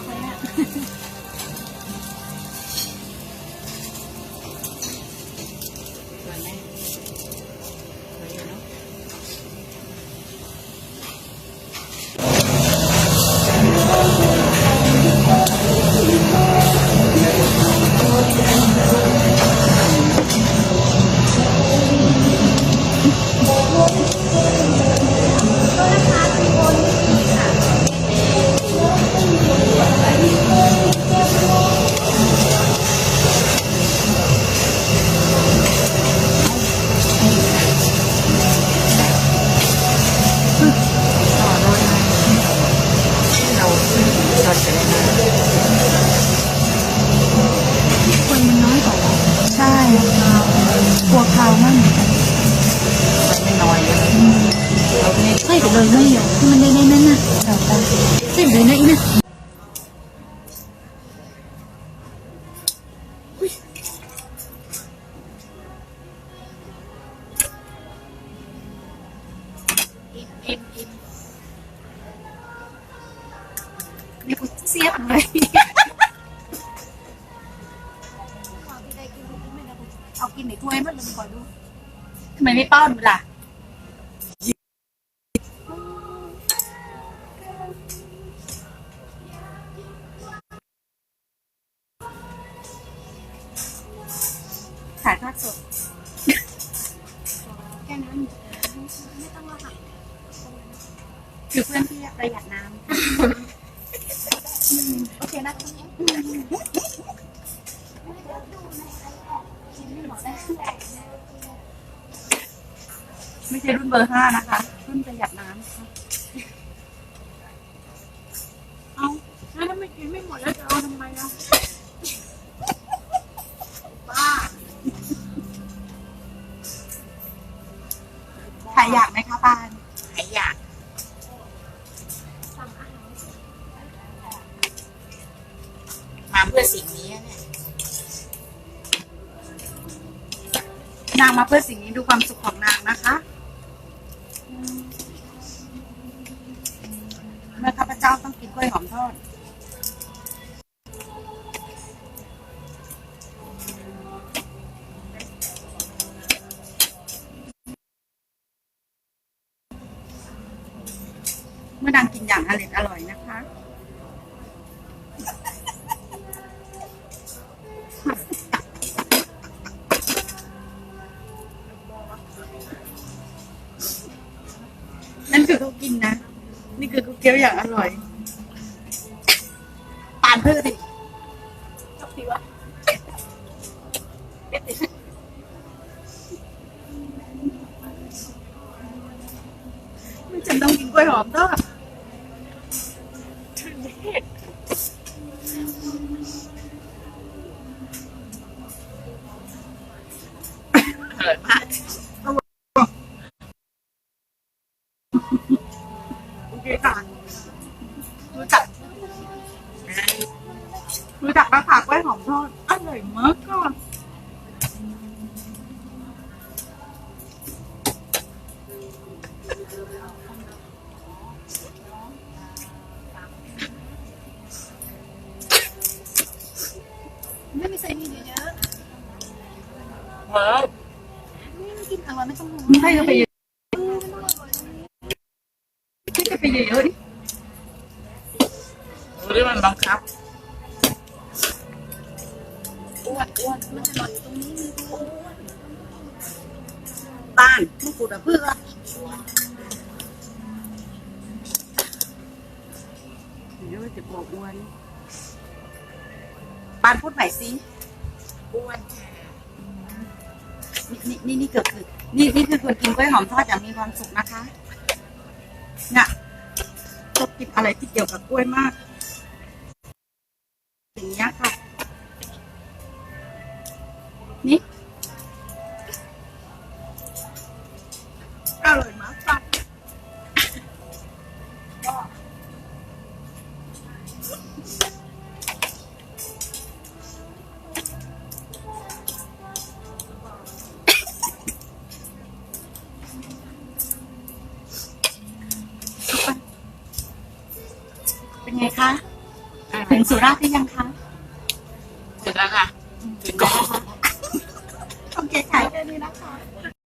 อก กลัวคาวมากเหมือนกันไม่น้อยเลยเราเนี่ยใทำไมไม่ป้อนล่ะถ่ายทอดสดแค่นั้นไม่ต้องละค่ะคือเพื่อนที่ประหยัดน้โอเคนะคุณำไม่ใช่รุ่นเบอร์ห้านะคะ รุ่นประหยัดน้ำค่ะเอาแล้วถ้าไม่กินไม่หมดแล้วจะเอาทำไมล่ะบ้าใครอยากไหมคะปานใครอยากสั่งอาหารมาเพื่อสิ่งนี้เนี่ยนางมาเพื่อสิ่งนี้ดูความสุขของนางนะคะาต้องกินกล้วยหอมทอด เมื่อนางกินอย่างอร่อยอร่อยนะคะนั่นคือเขากินนะ นี่คือเขาเคี้ยวอย่างอร่อยปานเพื่อดิชอบดีวะไม่ฉันต้องกินกล้วยหอมทอด อมทอดอร่อยมากค่ะไม่มีใส่นี่เยอะว้าวๆไม่กินอร่อยไม่ต้องห่วงให้กันไปเยอะให้กันไปเยอะๆดิรู้ดิมันบังคับ อ้วนอ้วนมันอร่อยอยู่ตรงนี้มีอ้วนบ้านมะกรูดอะเพื่อเดี๋ยวจะบอกอ้วนปานพูดใหม่สิอ้วนค่ะนี่นี่นี่เกือบคือนี่นี่คือคนกินกล้วยหอมทอดอย่างมีความสุขนะคะเนี่ยชอบกินอะไรที่เกี่ยวกับกล้วยมาก นี่อร่อยมากค่ะเป็นไงคะ ถึงสุราษฎร์หรือยังคะเสร็จแล้วค่ะ ถึงก่อน โอเคค่ะ